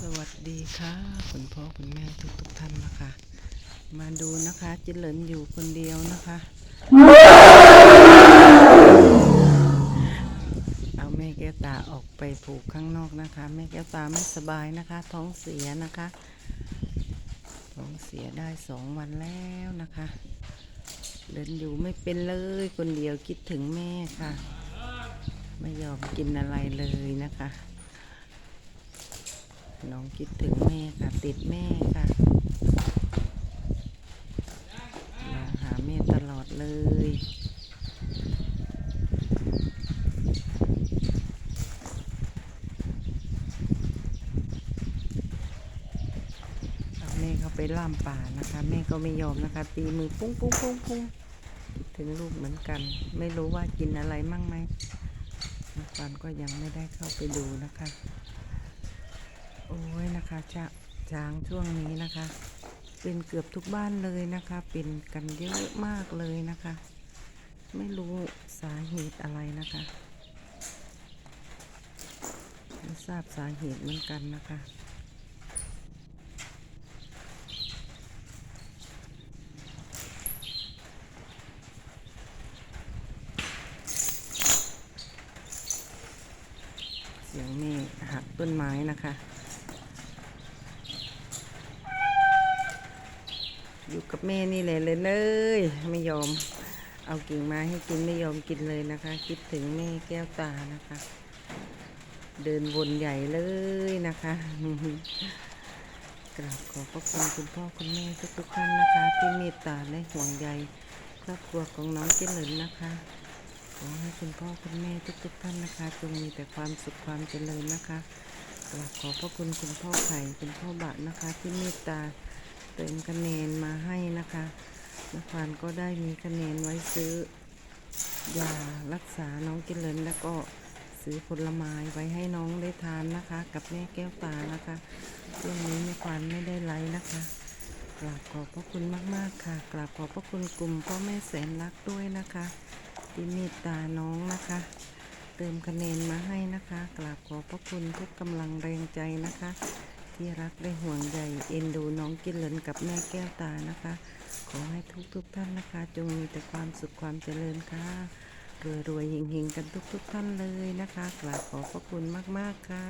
สวัสดีค่ะคุณพ่อคุณแม่ทุกทุกท่านนะคะ มาดูนะคะจิเหลินอยู่คนเดียวนะคะ เอาแม่แก้วตาออกไปผูกข้างนอกนะคะ แม่แก้วตาไม่สบายนะคะ ท้องเสียนะคะ ท้องเสียได้สองวันแล้วนะคะ เดินอยู่ไม่เป็นเลยคนเดียวคิดถึงแม่ค่ะ ไม่ยอมกินอะไรเลยนะคะ น้องคิดถึงแม่ค่ะ ติดแม่ค่ะ มาหาแม่ตลอดเลยแม่เขาไปล่ามป่านะคะ แม่ก็ไม่ยอมนะคะ ตีมือปุ้งปุ้งปุ้งปุ้งคิดถึงลูกเหมือนกัน ไม่รู้ว่ากินอะไรมั่งไหมฟันก็ยังไม่ได้เข้าไปดูนะคะ โอ้ยนะคะจะช้างช่วงนี้นะคะ เป็นเกือบทุกบ้านเลยนะคะ เป็นกันเยอะมากเลยนะคะ ไม่รู้สาเหตุอะไรนะคะไม่ทราบสาเหตุเหมือนกันนะคะเสียงแม่หักต้นไม้นะคะ อยู่ กับแม่นี่แหละเลยเลย ไม่ยอม เอากิ่งไม้ให้กินไม่ยอมกินเลยนะคะ คิดถึงแม่แก้วตานะคะ เดินวนใหญ่เลยนะคะกราบขอบพระคุณคุณพ่อคุณแม่ทุกๆท่านนะคะ ที่เมตตาและห่วงใยครอบครัวของน้องเจริญนะคะขอให้คุณพ่อคุณแม่ทุกๆท่านนะคะจงมีแต่ความสุขความเจริญนะคะกราบขอบพระคุณคุณพ่อไข่คุณพ่อบะนะคะ ที่เมตตา ติมคะแนนมาให้นะคะนักควานก็ได้มีคะแนนไว้ซื้อยารักษาน้องเจริญแล้วก็ซื้อผลไม้ไว้ให้น้องได้ทานนะคะ กับแม่แก้วตานะคะช่วงนี้แม่ควานไม่ได้ไลฟ์นะคะกราบขอบพระคุณมาก ๆ ค่ะกราบขอบพระคุณกลุ่มพ่อแม่แสนรักด้วยนะคะที่เมตตาน้องนะคะ เติมคะแนนมาให้นะคะกราบขอบพระคุณทุกกำลังแรงใจนะคะ ที่รักได้ห่วงใยเอ็นดูน้องกินเลนกับแม่แก้วตานะคะ ขอให้ทุกทุกๆท่านนะคะ จงมีแต่ความสุขความเจริญค่ะรวยรวยๆเฮงๆ กันทุกๆท่านเลยนะคะกราบขอบพระคุณมากๆค่ะ